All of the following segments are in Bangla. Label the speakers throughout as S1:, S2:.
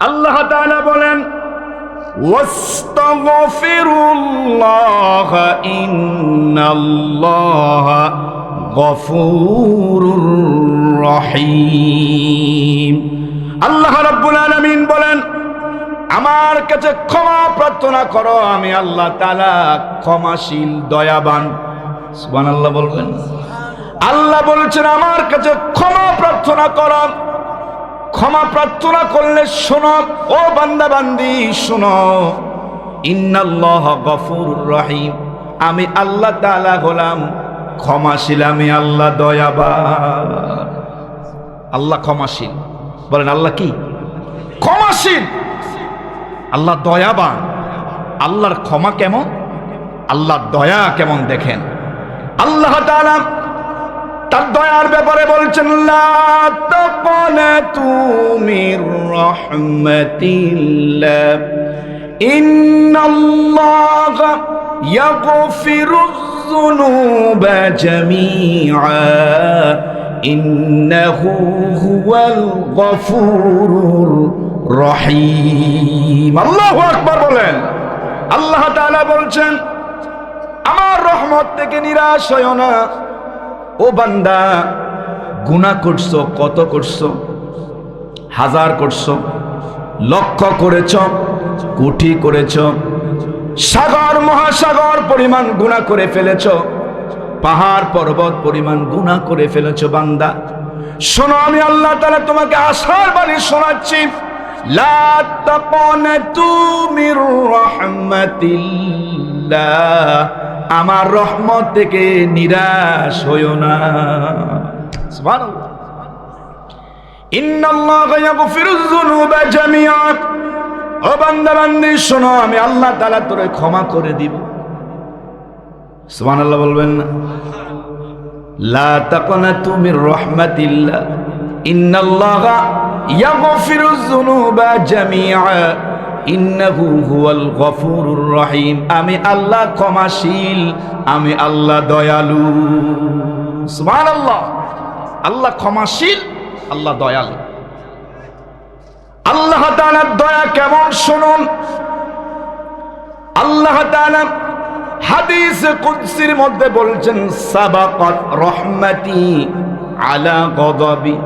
S1: আল্লাহ তাআলা বলেন, ওয়াস্তাগফিরুল্লাহ, ইন্নাল্লাহা গফুরুর রহিম। আল্লাহ রাব্বুল আলামিন বলেন, আমার কাছে ক্ষমা প্রার্থনা করো, আমি আল্লাহ তাআলা ক্ষমাশীল, দয়াবান। আল্লাহ বলবেন। আল্লাহ বলছেন, আমার কাছে ক্ষমা প্রার্থনা করো। ক্ষমা প্রার্থনা করলে শোনো, ও বান্দা বান্দি শোনো। ইন্নাল্লাহ গফুর রহিম। আমি আল্লাহ তাআলা হলাম ক্ষমাশীল আমি আল্লাহ দয়াবান। আল্লাহ ক্ষমাশীল। বলেন, আল্লাহ কি? ক্ষমাশীল। আল্লাহ দয়াবান। আল্লাহর ক্ষমা কেমন? আল্লাহর দয়া কেমন দেখেন। আল্লাহ তার দয়ার ব্যাপারে বলছেন মির রাহমাতিল্লাহ। ইন্নাল্লাহা ইয়াগফিরুয যুনুবা জামিআ। ইন্নাহু হুয়াল গফুরুর রহিম। আল্লাহু আকবার বলেন। আল্লাহ তাআলা বলছেন, আমার রহমত থেকে নিরাশ হয়ো না। ও বান্দা, গুনাহ করছ, কত করছ? হাজার করছ, লক্ষ করেছ, কোটি করেছ, সাগর, মহাসাগর পরিমাণ গুনাহ করে ফেলেছ, পাহাড় পর্বত পরিমাণ গুনাহ করে ফেলেছ, বান্দা। শোনো, আমি আল্লাহ তাআলা তোমাকে আশার বাণী শোনাচ্ছি। লা তাকনাতু মির রাহমাতিল্লাহ। আমার রহমত থেকে নিরাশ হইও না। সুবহানাল্লাহ। ইন্নাল্লাহা ইয়াগফিরুয যুনুবা জামিআ ও বান্দা বান্দি শোনো, আমি আল্লাহ তাআলা তোরে ক্ষমা করে দিব। বলবেন লা জামিআ ইন্নাহু হুয়াল রহিম। আমি আল্লাহ ক্ষমাশীল, আমি আল্লাহ দয়ালু। সুবহানাল্লাহ। আল্লাহ ক্ষমাশীল, আল্লাহ দয়ালু। আল্লাহ তাআলার দয়া কেমন শুনুন। আল্লাহ তাআলা হাদিস কুদসির মধ্যে বলছেন, সাবাকাত রহমাতি আলা গদাবি।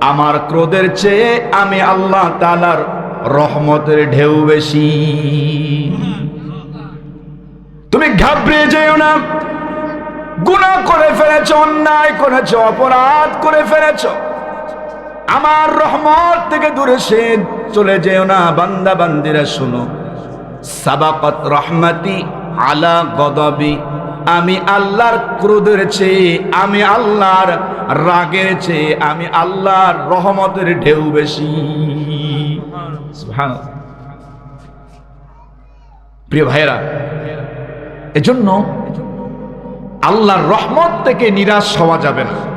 S1: আমার ক্রোধের চেয়ে আমি আল্লাহ তাআলার রহমতের ঢেউ বেশি। তুমি ঘাবড়ে যেও না। গুনাহ করে ফেলেছ, অন্যায় করেছ, অপরাধ করে ফেলেছ। আমার রহমত থেকে দূরে সে চলে যেও না। বান্দা, বান্দিরা, শুনো। সাবাকত রহমতি আলা গদবি। আমি আল্লাহর ক্রোধের চেয়ে, আমি আল্লাহর রাগের চেয়ে, আমি আল্লাহর রহমতের ঢেউ বেশি। প্রিয় ভাইয়েরা, এজন্য আল্লাহর রহমত থেকে নিরাশ হওয়া যাবে না।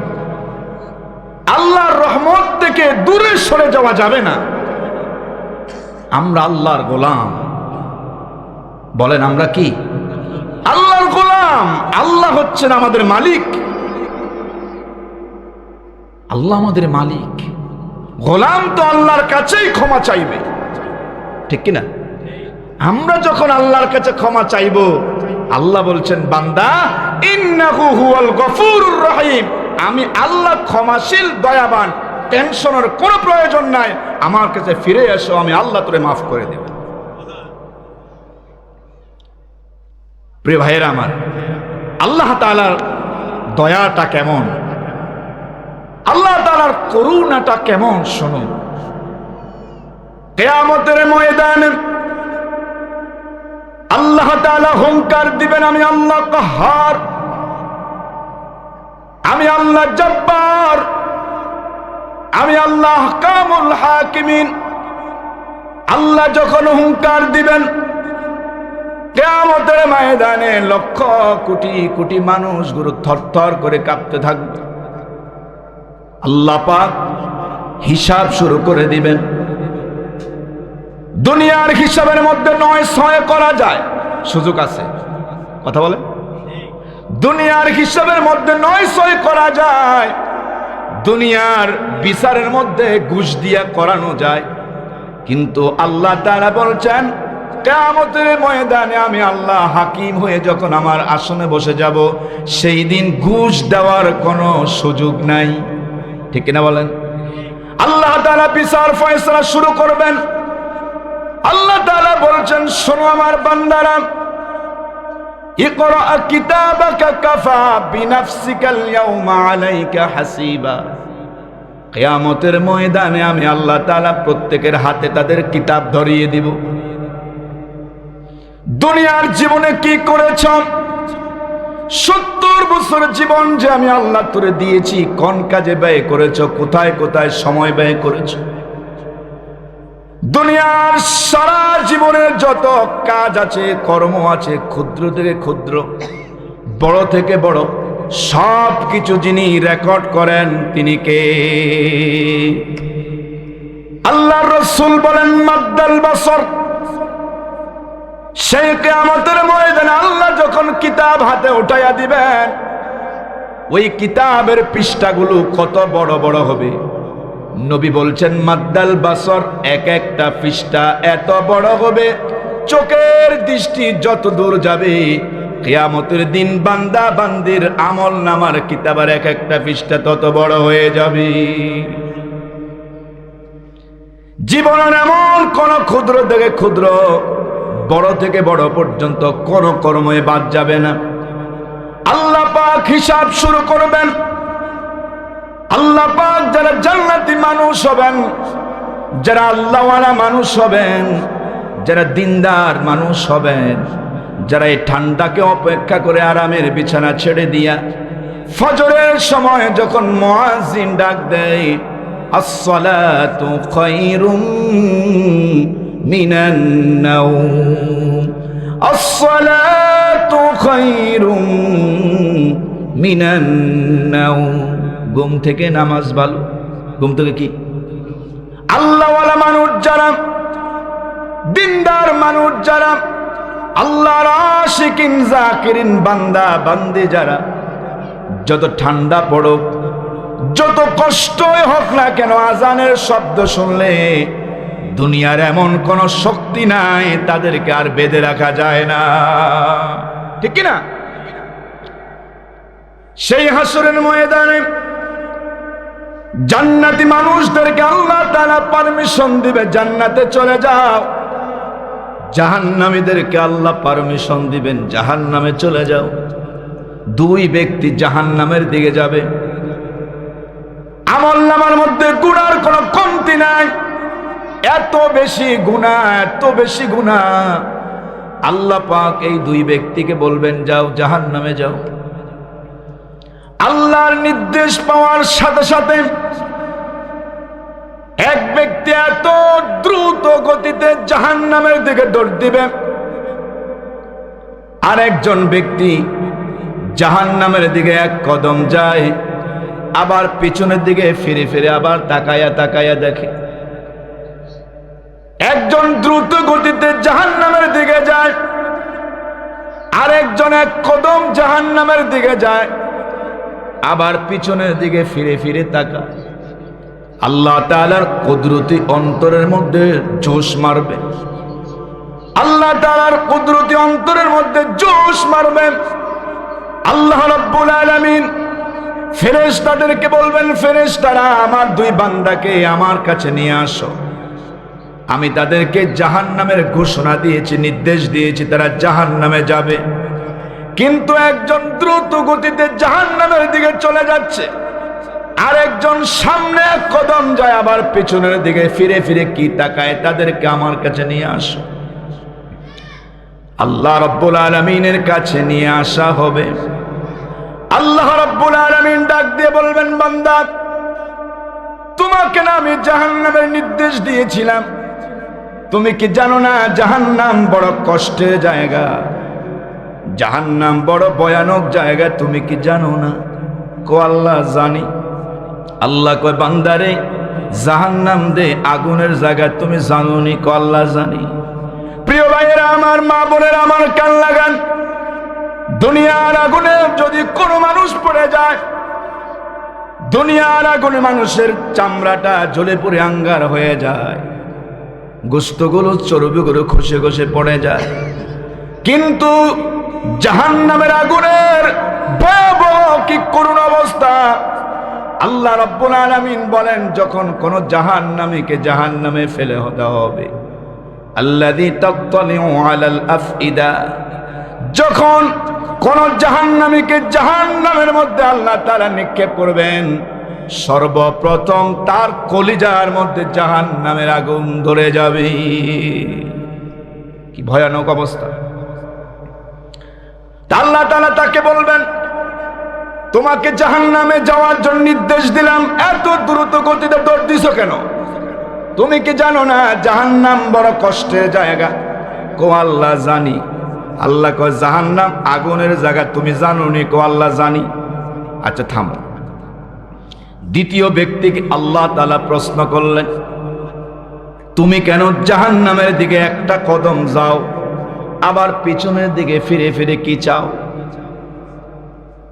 S1: আল্লাহর রহমত থেকে দূরে সরে যাওয়া যাবে না। আমরা আল্লাহর গোলাম। বলেন, আমরা কি? আল্লাহর গোলাম। আল্লাহ হচ্ছেন আমাদের মালিক। আল্লাহ আমাদের মালিক। গোলাম তো আল্লাহর কাছেই ক্ষমা চাইবে। ঠিক কিনা? আমরা যখন আল্লাহর কাছে ক্ষমা চাইব, আল্লাহ বলছেন, বান্দা রহিম। আমি আল্লাহ ক্ষমাশীল, দয়াবান, টেনশনের কোনো প্রয়োজন নাই। আমার কাছে ফিরে এসো, আমি আল্লাহ তোরে মাফ করে দেব। প্রিয় ভাইয়েরা আমার, আল্লাহ তাআলার দয়াটা কেমন? আল্লাহ তাআলার করুণাটা কেমন শোনো কেয়ামতের ময়দানে আল্লাহ তাআলা হুঙ্কার দিবেন, আমি আল্লাহ কাহার, আমি আল্লাহ জব্বার, আমি আল্লাহ কামুল হাকিমিন। আল্লাহ যখন হুঙ্কার দিবেন, কেয়ামতের ময়দানে লক্ষ কোটি কোটি মানুষগুলো থরথর করে কাঁপতে থাকবে। আল্লাহ পাক হিসাব শুরু করে দিবেন। দুনিয়ার হিসাবের মধ্যে নয়, ছয় করা যায়। সুযোগ আছে। কথা বলে দুনিয়ার হিসাবের মধ্যে নয়, ছয় করা যায়। দুনিয়ার বিচারের মধ্যে ঘুষ দিয়া করানো যায়। কিন্তু আল্লাহ তারা বলছেন, কেয়ামতের ময়দানে আমি আল্লাহ হাকিম হয়ে যখন আমার আসনে বসে যাব, সেই দিন ঘুষ দেওয়ার কোনো সুযোগ নাই। ঠিক কিনা বলেন? আল্লাহ তারা বিচার ফয়সলা শুরু করবেন। আল্লাহ তাআলা বলছেন, শোনো আমার বান্দারা, ইকরা কিতাবাকা কাফা বিনাফসিকাল ইয়াউমা আলাইকা হাসিবা। কিয়ামতের ময়দানে আমি আল্লাহ তাআলা প্রত্যেকের হাতে তাদের কিতাব ধরিয়ে দিব। দুনিয়ার জীবনে কি করেছ? সত্তর বছর জীবন যে আমি আল্লাহ তোরে দিয়েছি, কোন কাজে ব্যয় করেছ, কোথায় কোথায় সময় ব্যয় করেছ? দুনিয়ার সারা জীবনের যত কাজ আছে, কর্ম আছে, ক্ষুদ্র থেকে ক্ষুদ্র, বড় থেকে বড় সব কিছু যিনি রেকর্ড করেন, তিনি কে? আল্লাহ রসুল বলেন, মাদ্দাল বসর। সেই কেয়ামতের ময়দানে আল্লাহ যখন কিতাব হাতে উঠাইয়া দিবেন, ওই কিতাবের পৃষ্ঠাগুলো কত বড় বড় হবে। নবী বলছেন, মাদ্দাল বাসর, এক একটা পৃষ্ঠা এত বড় হবে। চোখের দৃষ্টি যত দূর যাবে, কেয়ামতের দিন বান্দা বান্দির আমল নামার কিতাবার এক একটা পৃষ্ঠা তত বড় হয়ে যাবে। জীবনের এমন কোন ক্ষুদ্র থেকে ক্ষুদ্র বড় থেকে বড় পর্যন্ত কোন কর্মে বাদ যাবে না। আল্লাহ পাক হিসাব শুরু করবেন। আল্লাহ পাক যারা জান্নাতি মানুষ হবেন, যারা আল্লাহওয়ালা মানুষ হবেন, যারা দিনদার মানুষ হবেন, যারা এই ঠান্ডাকে অপেক্ষা করে আরামের বিছানা ছেড়ে দিয়া ফজরের সময় যখন মুয়াজ্জিন ডাক দেয়, আসসালাতু খায়রুম মিনান নাওম। আসসালাতু খায়রুম মিনান নাওম। ঘুম থেকে নামাজ ভালো। ঘুম থেকে কি? আল্লাহওয়ালা মানুষ যারা, দিনদার মানুষ যারা, আল্লাহর আশিকিন, জাকিরিন, বান্দা, বান্দি যারা, যত ঠান্ডা পড়ুক, যত কষ্টই হোক না কেন, আজানের শব্দ শুনলে দুনিয়ার এমন কোন শক্তি নাই, তাদেরকে আর বেঁধে রাখা যায় না। ঠিক কি না সেই হাসরের ময়দানে জান্নাতি মানুষদেরকে আল্লাহ তারা পারমিশন দিবে, জান্নাতে চলে যাও। জাহান্নামীদেরকে আল্লাহ পারমিশন দিবেন, জাহান্নামে চলে যাও। দুই ব্যক্তি জাহান্নামের দিকে যাবে। আমল নামার মধ্যে গুনার কোনো কমতি নাই। এত বেশি গুণা, এত বেশি গুণা। আল্লাহ পাক এই দুই ব্যক্তিকে বলবেন, যাও জাহান্নামে যাও। আল্লাহর নির্দেশ পাওয়ার সাথে সাথে এক ব্যক্তি এত দ্রুত গতিতে জাহান নামের দিকে দৌড় দিবে। আর একজন ব্যক্তি জাহান নামের দিকে এক কদম যায়, আবার পিছনের দিকে ফিরে ফিরে আবার তাকায়া তাকায়া দেখে। একজন দ্রুত গতিতে জাহান নামের দিকে যায় আর একজন এক কদম জাহান নামের দিকে যায়, আবার পিছনের দিকে ফিরে ফিরে তাকা আল্লাহ তালার কুদরতি অন্তরের মধ্যে জোশ মারবে। আল্লাহ তালার কুদরতি অন্তরের মধ্যে জোশ মারবে। আল্লাহ রব্বুল আলামিন ফেরেশতাদেরকে বলবেন, ফেরেশতারা, আমার দুই বান্দাকে আমার কাছে নিয়ে আসো। আমি তাদেরকে জাহান্নামের ঘোষণা দিয়েছি, নির্দেশ দিয়েছি, তারা জাহান্নামে যাবে। কিন্তু একজন দ্রুত গতিতে জাহান নামের দিকে চলে যাচ্ছে। আর একজন সামনে কদম যায়, আবার পেছনের দিকে ফিরে ফিরে কি তাকায়, তাদেরকে আমার কাছে নিয়ে আসো। আল্লাহ রব্বুল আলমিনের কাছে নিয়ে আসা হবে। আল্লাহ রব্বুল আলমিন ডাক দিয়ে বলবেন, বান্দা, তোমাকে না আমি জাহান্নামের নির্দেশ দিয়েছিলাম তুমি কি জানো না জাহান্নাম বড় কষ্টের জায়গা? জাহান্নাম বড় ভয়ানক জায়গা, তুমি কি জানো না? কো আল্লাহ জানি। আল্লাহ কয়, বান্দারে, জাহান্নাম দে, আগুনের জায়গা তুমি জানো নি কো আল্লাহ জানি। প্রিয় ভাইয়েরা, আমার মা বোনের আমার কান লাগান। দুনিয়ার আগুনে যদি কোনো মানুষ পড়ে যায়, দুনিয়ার আগুনে মানুষের চামড়াটা জ্বলে পুড়ে আঙ্গার হয়ে যায়। গোস্তগুলো চর্বিগুলো খসে খসে পড়ে যায়। কিন্তু জাহান নামের আগুনের কি করুণ অবস্থা? আল্লাহ রব্বুল আলামিন বলেন, যখন কোন জাহান নামীকে জাহান নামে ফেলে দেওয়া হবে, আল্লাযী তাত্তালিউ আলাল আফইদা যখন কোন জাহান্নামীকে জাহান্নামের মধ্যে আল্লাহ তাআলা নিক্ষেপ করবেন সর্বপ্রথম তার কলিজার মধ্যে জাহান্নামের আগুন ধরে যাবে। কি ভয়ানক অবস্থা। আল্লাহ তাআলা তাকে বলবেন, তোমাকে জাহান্নামে যাওয়ার জন্য নির্দেশ দিলাম। এত দ্রুত গতিতে দৌড় দিছো কেন? তুমি কি জানো না, জাহান্নাম বড় কষ্টের জায়গা? কো আল্লাহ জানি। আল্লাহ কয়, জাহান্নাম আগুনের জায়গা। তুমি জানো নি কো আল্লাহ জানি। আচ্ছা থামো। দ্বিতীয় ব্যক্তিকে আল্লাহ তালা প্রশ্ন করলেন, তুমি কেন জাহান্নামের দিকে একটা কদম যাও, আবার পিছনের দিকে ফিরে ফিরে কি চাও?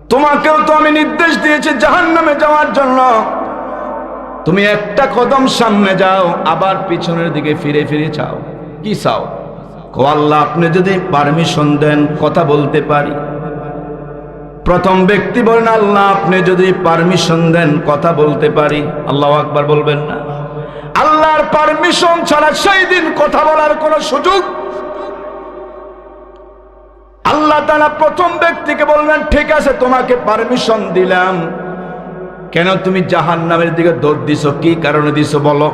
S1: তোমাকেও তো আমি নির্দেশ দিয়েছি জাহান্নামে যাওয়ার জন্য। তুমি একটা কদম সামনে যাও, আবার পিছনের দিকে ফিরে ফিরে চাও। কি চাও? কো আল্লাহ, আপনি যদি পারমিশন দেন, কথা বলতে পারি। প্রথম ব্যক্তি বলেন, আল্লাহ, আপনি যদি পারমিশন দেন, কথা বলতে পারি। আল্লাহ আকবার বলবেন না। আল্লাহর পারমিশন ছাড়া সেই দিন কথা বলার কোনো সুযোগ। আল্লাহ তারা প্রথম ব্যক্তিকে বলবেন ঠিক আছে, তোমাকে পারমিশন দিলাম। কেন তুমি জাহান নামের দিকে দৌড় দিছ? কি কারণে দিছ বলো?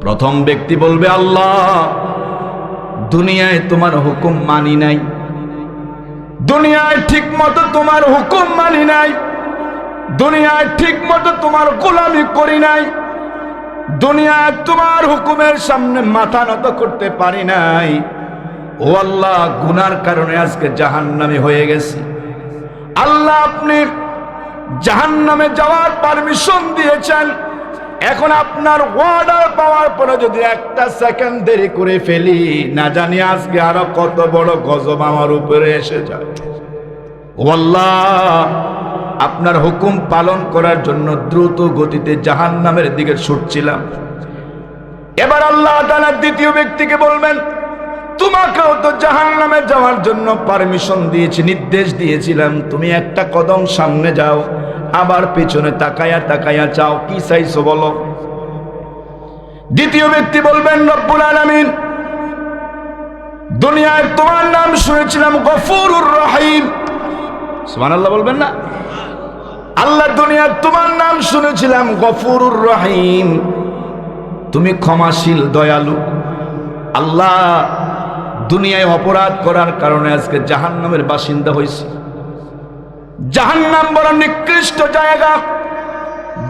S1: প্রথম ব্যক্তি বলবে, আল্লাহ, দুনিয়ায় তোমার হুকুম মানি নাই। দুনিয়ায় ঠিক মতো তোমার হুকুম মানি নাই। দুনিয়ায় ঠিক মতো তোমার গোলামি করি নাই। দুনিয়ায় তোমার হুকুমের সামনে মাথা নত করতে পারি নাই। ও আল্লাহ, গুনার কারণে আজকে জাহান্নামে হয়ে গেছি। আল্লাহ আপনি জাহান্নামে যাওয়ার পারমিশন দিয়েছেন। এখন আপনার অর্ডার পাওয়ার পরে যদি একটা সেকেন্ড দেরি করে ফেলি, না জানি আজকে আরও কত বড় গজব আমার উপরে এসে যায়। আপনার হুকুম পালন করার জন্য দ্রুত গতিতে জাহান্নামের দিকে ছুটছিলাম। এবার আল্লাহ তাআলা দ্বিতীয় ব্যক্তিকে বলবেন, তোমাকেও তো জাহান নামে যাওয়ার জন্য পারমিশন দিয়েছি, নির্দেশ দিয়েছিলাম। তুমি একটা কদম সামনে যাও আবার পেছনে তাকায়া তাকায়া চাও কি চাইছো বলো? দ্বিতীয় ব্যক্তি বলবেন, রব্বুল আলামিন দুনিয়ায় তোমার নাম শুনেছিলাম, গফুরুর রহিম। সুবহানাল্লাহ বলবেন না? আল্লাহ দুনিয়ার তোমার নাম শুনেছিলাম, গফুরুর রহিম। তুমি ক্ষমাশীল, দয়ালু। আল্লাহ দুনিয়ায় অপরাধ করার কারণে আজকে জাহান্নামের বাসিন্দা হয়েছি জাহান্নাম বড় নিকৃষ্ট জায়গা,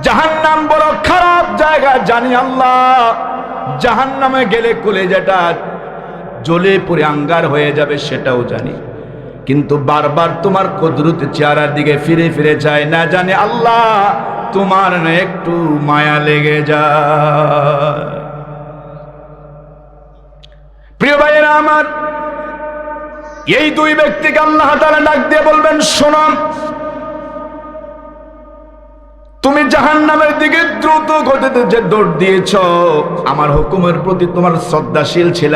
S1: জাহান্নাম বড় খারাপ জায়গা, জানি আল্লাহ। জাহান্নামে গেলে কুলে যেটা জ্বলে পড়ে আঙ্গার হয়ে যাবে সেটাও জানি। কিন্তু বারবার তোমার কদরুত চেহারার দিকে ফিরে ফিরে যায় না জানে আল্লাহ, তোমার না একটু মায়া লেগে যায়। প্রিয় ভাইয়েরা আমার এই দুই ব্যক্তিকে আল্লাহ তারা ডাক দিয়ে বলবেন শোনাম তুমি জাহান নামের দিকে দ্রুত গতিতে যে দৌড় দিয়েছ, আমার হুকুমের প্রতি তোমার শ্রদ্ধাশীল ছিল।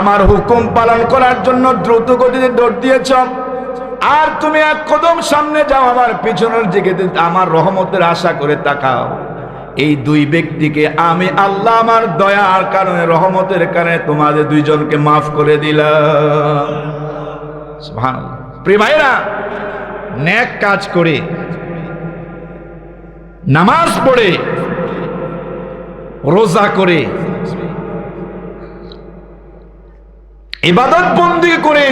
S1: আমার হুকুম পালন করার জন্য দ্রুত গতিতে দৌড় দিয়েছ। আর তুমি এক কদম সামনে যাও, আমার পিছনের দিকে, আমার রহমতের আশা করে তাকাও। এই দুই ব্যক্তিকে আমি আল্লাহ আমার দয়ার কারণে, রহমতের কারণে তোমাদের দুইজনকে মাফ করে দিলাম। ন্যাক কাজ করে, নামাজ পড়ে, রোজা করে, ইবাদত বন্দি করে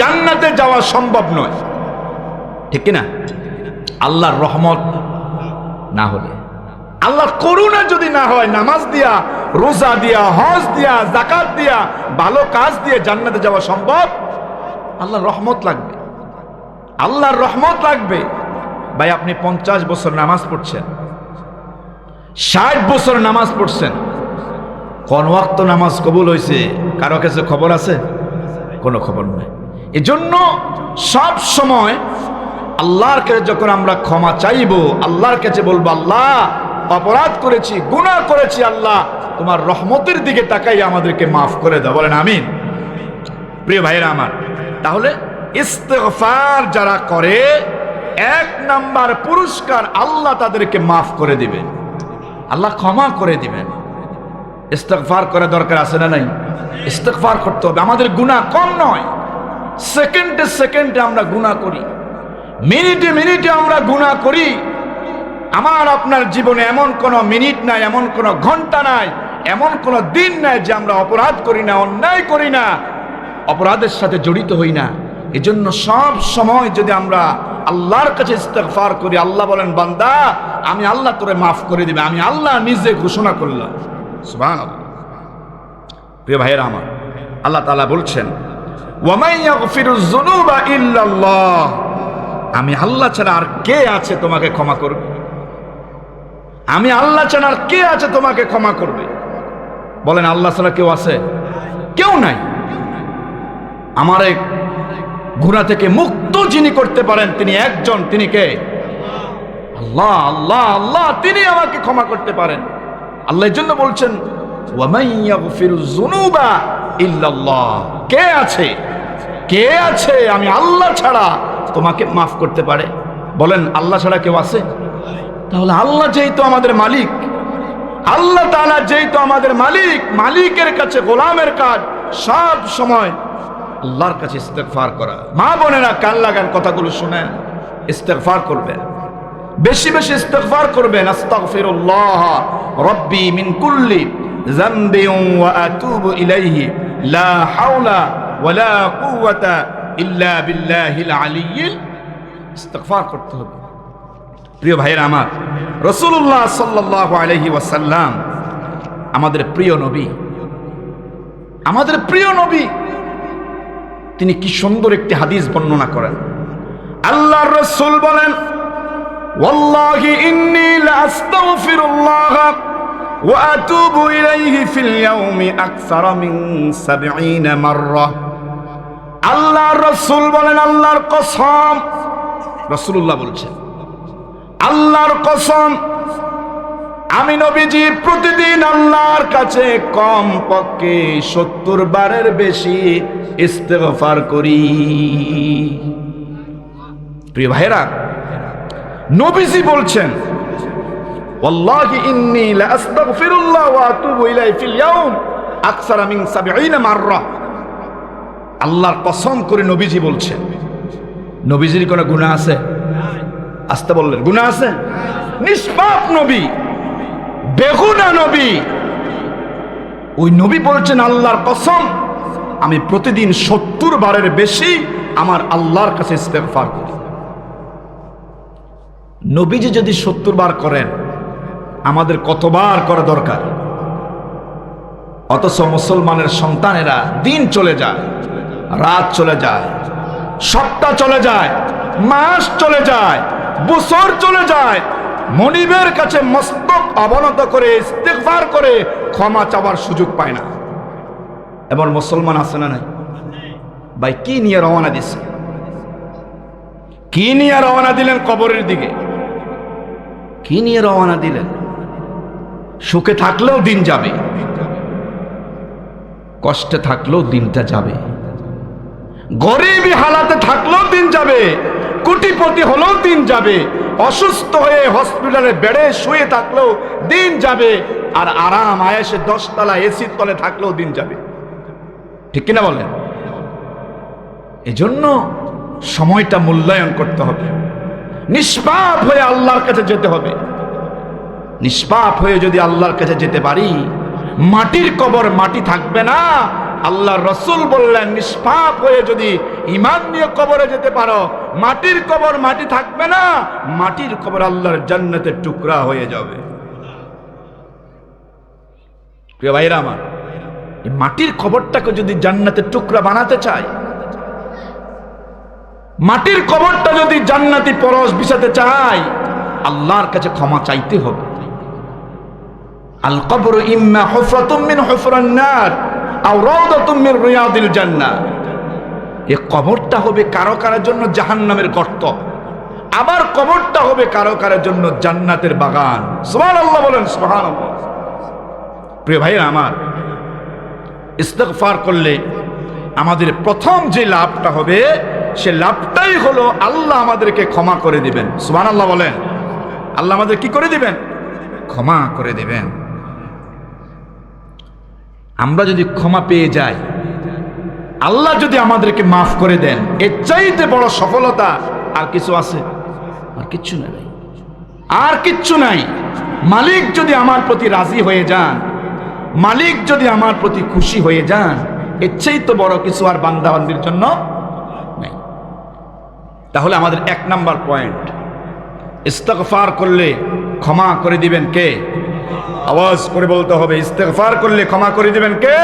S1: জান্নাতে যাওয়া সম্ভব নয়। ঠিক কিনা? আল্লাহর রহমত না হলে। আল্লাহর করুণা যদি না হয়, নামাজ দিয়া, রোজা দিয়া, হজ দিয়া জাকাত দিয়া, ভালো কাজ দিয়ে জান্নাতে যাওয়া সম্ভব? আল্লাহর রহমত লাগবে। আল্লাহর রহমত লাগবে। ভাই, আপনি পঞ্চাশ বছর নামাজ পড়ছেন, ষাট বছর নামাজ পড়ছেন, কোন ওয়াক্ত নামাজ কবুল হয়েছে কারও কাছে খবর আছে? কোনো খবর নাই। এজন্য সব সময় আল্লাহর কাছে যখন আমরা ক্ষমা চাইব, আল্লাহর কাছে বলব, আল্লাহ অপরাধ করেছি, গুনাহ করেছি আল্লাহ, তোমার রহমতের দিকে তাকাই আমাদেরকে মাফ করে দাও। বলেন আমিন। প্রিয় ভাইরা আমার, তাহলে ইস্তেগফার যারা করে, এক নাম্বার পুরস্কার আল্লাহ তাদেরকে মাফ করে দিবেন। আল্লাহ ক্ষমা করে দিবেন। ইস্তেগফার করা দরকার আছে না নাই? ইস্তেগফার করতে হবে। আমাদের গুনাহ কম নয়। সেকেন্ডে সেকেন্ডে আমরা গুনাহ করি। মিনিটে মিনিটে আমরা গুনাহ করি। আমার আপনার জীবনে এমন কোনো মিনিট নাই, এমন কোনো ঘণ্টা নাই, এমন কোনো দিন নাই যে আমরা অপরাধ করি না, অন্যায় করি না, অপরাধের সাথে জড়িত হই না। এজন্য সব সময় যদি আমরা আল্লাহর কাছে ইস্তেগফার করি, আল্লাহ বলেন, বান্দা, আমি আল্লাহ তোরে মাফ করে দিবে, আমি আল্লাহ নিজে ঘোষণা করলাম। সুবহানাল্লাহ। প্রিয় ভাইয়েরা আমার, আল্লাহ তাআলা বলছেন আমি আল্লাহ ছাড়া আর কে আছে তোমাকে ক্ষমা করবে? আমি আল্লাহ ছাড়া কে আছে তোমাকে ক্ষমা করবে? বলেন, আল্লাহ ছাড়া কেউ আছে? কেউ নাই। আমার এক গুণা থেকে মুক্ত যিনি করতে পারেন, তিনি একজন, তিনি কে? আল্লাহ আল্লাহ আল্লাহ, তিনি আমাকে ক্ষমা করতে পারেন। আল্লাহ জন্য বলছেন কে আছে? কে আছে? আমি আল্লাহ ছাড়া তোমাকে মাফ করতে পারে? বলেন, আল্লাহ ছাড়া কেউ আছে? তাহলে আল্লাহ যেহেতু আমাদের মালিক আল্লাহ তাআলা যেহেতু আমাদের মালিক মালিকের কাছে গোলামের কাজ সব সময় আল্লাহর কাছে ইস্তেগফার করা। মা বোনেরা কান লাগান কথাগুলো শুনেন ইস্তেগফার করবেন। বেশি বেশি ইস্তেগফার করবেন আস্তাগফিরুল্লাহ রব্বি মিন কুল্লি যামবি ওয়া আতুবু ইলাইহি লা হাওলা ওয়ালা কুওয়াতা ইল্লা বিল্লাহিল আলিয়্যিল। ইস্তেগফার করতে হবে। প্রিয় ভাইয়ের আমার রসুল্লাহ সাল্লাহ আলহি ওয়াসাল্লাম আমাদের প্রিয় নবী। আমাদের প্রিয় নবী। তিনি কি সুন্দর একটি হাদিস বর্ণনা করেন। আল্লাহ রসুল বলেন আল্লাহ রসুল বলেন, আল্লাহর কসম রসুল্লাহ বলছেন আল্লাহর কসম আমি নবীজি প্রতিদিন আল্লাহর কাছে কম পক্ষে সত্তর বারের বেশি ইস্তেগফার করি প্রিয় ভাইরা নবীজি বলছেন والله إني لأستغفر الله وأتوب إليه في اليوم أكثر من سبعين مرة আল্লাহর কসম করে নবীজি বলছেন নবীজির কোনো গুনাহ আছে আসতে বললেন, গুনাহ আছে? নিষ্পাপ নবী, বেগুনা নবী। ওই নবী বলছেন, আল্লাহর কসম, আমি প্রতিদিন সত্তর বারের বেশি আমার আল্লাহর কাছে ইস্তেগফার করি। নবীজি যদি সত্তর বার করেন, আমাদের কতবার করা দরকার? অথচ মুসলমানের সন্তানেরা দিন চলে যায়, রাত চলে যায়, সপ্তাহ চলে যায়, মাস চলে যায় বছর চলে যায়। মনিবের কাছে মস্তক অবনত করে, ইস্তেগফার করে ক্ষমা চাওয়ার সুযোগ পায় না। এবার মুসলমান আছে না নাই? ভাই, কি নিয়ে রওনা দিছে? কি নিয়ে রওনা দিলেন কবরের দিকে? কি নিয়ে রওনা দিলেন? সুখে থাকলেও দিন যাবে। কষ্টে থাকলেও দিনটা যাবে। গরিবী হালাতে থাকলেও দিন যাবে। কোটিপতি হলেও দিন যাবে। অসুস্থ হয়ে হসপিটালে বেড়ে শুয়ে থাকলেও দিন যাবে। আর আরাম, আয়েসে দশতলা এসির তলে থাকলেও দিন যাবে। ঠিক কিনা বলেন? এজন্য সময়টা মূল্যায়ন করতে হবে। নিষ্পাপ হয়ে আল্লাহর কাছে যেতে হবে। নিষ্পাপ হয়ে যদি আল্লাহর কাছে যেতে পারি, মাটির কবর মাটি থাকবে না আল্লাহ রসুল বললেন, নিষ্পাপ হয়ে যদি ইমান নিয়ে কবরে যেতে পারো, মাটির কবর মাটি থাকবে না, মাটির কবর আল্লাহর জান্নাতের টুকরা হয়ে যাবে। প্রিয় ভাইরা আমার, এই মাটির কবরটাকে যদি জান্নাতের টুকরা বানাতে চায়, মাটির কবরটা যদি জান্নাতি পরশ বিছাতে চায়, আল্লাহর কাছে ক্ষমা চাইতে হবে। আল কবর ইম্মা হুফরাতুম মিন হুফরান রিয়াদিল জান্নাহ। এ কবরটা হবে কারও কারোর জন্য জাহান্নামের গর্ত। আবার কবরটা হবে কারও কারোর জন্য জান্নাতের বাগান। সুবহানাল্লাহ বলেন, সুবহানাল্লাহ। প্রিয় ভাইরা আমার, ইস্তগফার করলে আমাদের প্রথম যে লাভটা হবে, সে লাভটাই হলো আল্লাহ আমাদেরকে ক্ষমা করে দিবেন। সুবান আল্লাহ বলেন। আল্লাহ আমাদের কি করে দিবেন? ক্ষমা করে দিবেন। আমরা যদি ক্ষমা পেয়ে যাই, আল্লাহ যদি আমাদেরকে মাফ করে দেন, এর চাইতে বড় সফলতা আর কিছু আছে? আর কিচ্ছু নাই আর কিচ্ছু নাই। মালিক যদি আমার প্রতি রাজি হয়ে যান, মালিক যদি আমার প্রতি খুশি হয়ে যান, এর চাইতে বড় কিছু আর বান্দাবান্দির জন্য নেই। তাহলে আমাদের এক নাম্বার পয়েন্ট। ইস্তগফার করলে ক্ষমা করে দিবেন কে? আওয়াজ করে বলতে হবে ইস্তেফার করলে ক্ষমা করে দেবেন কে?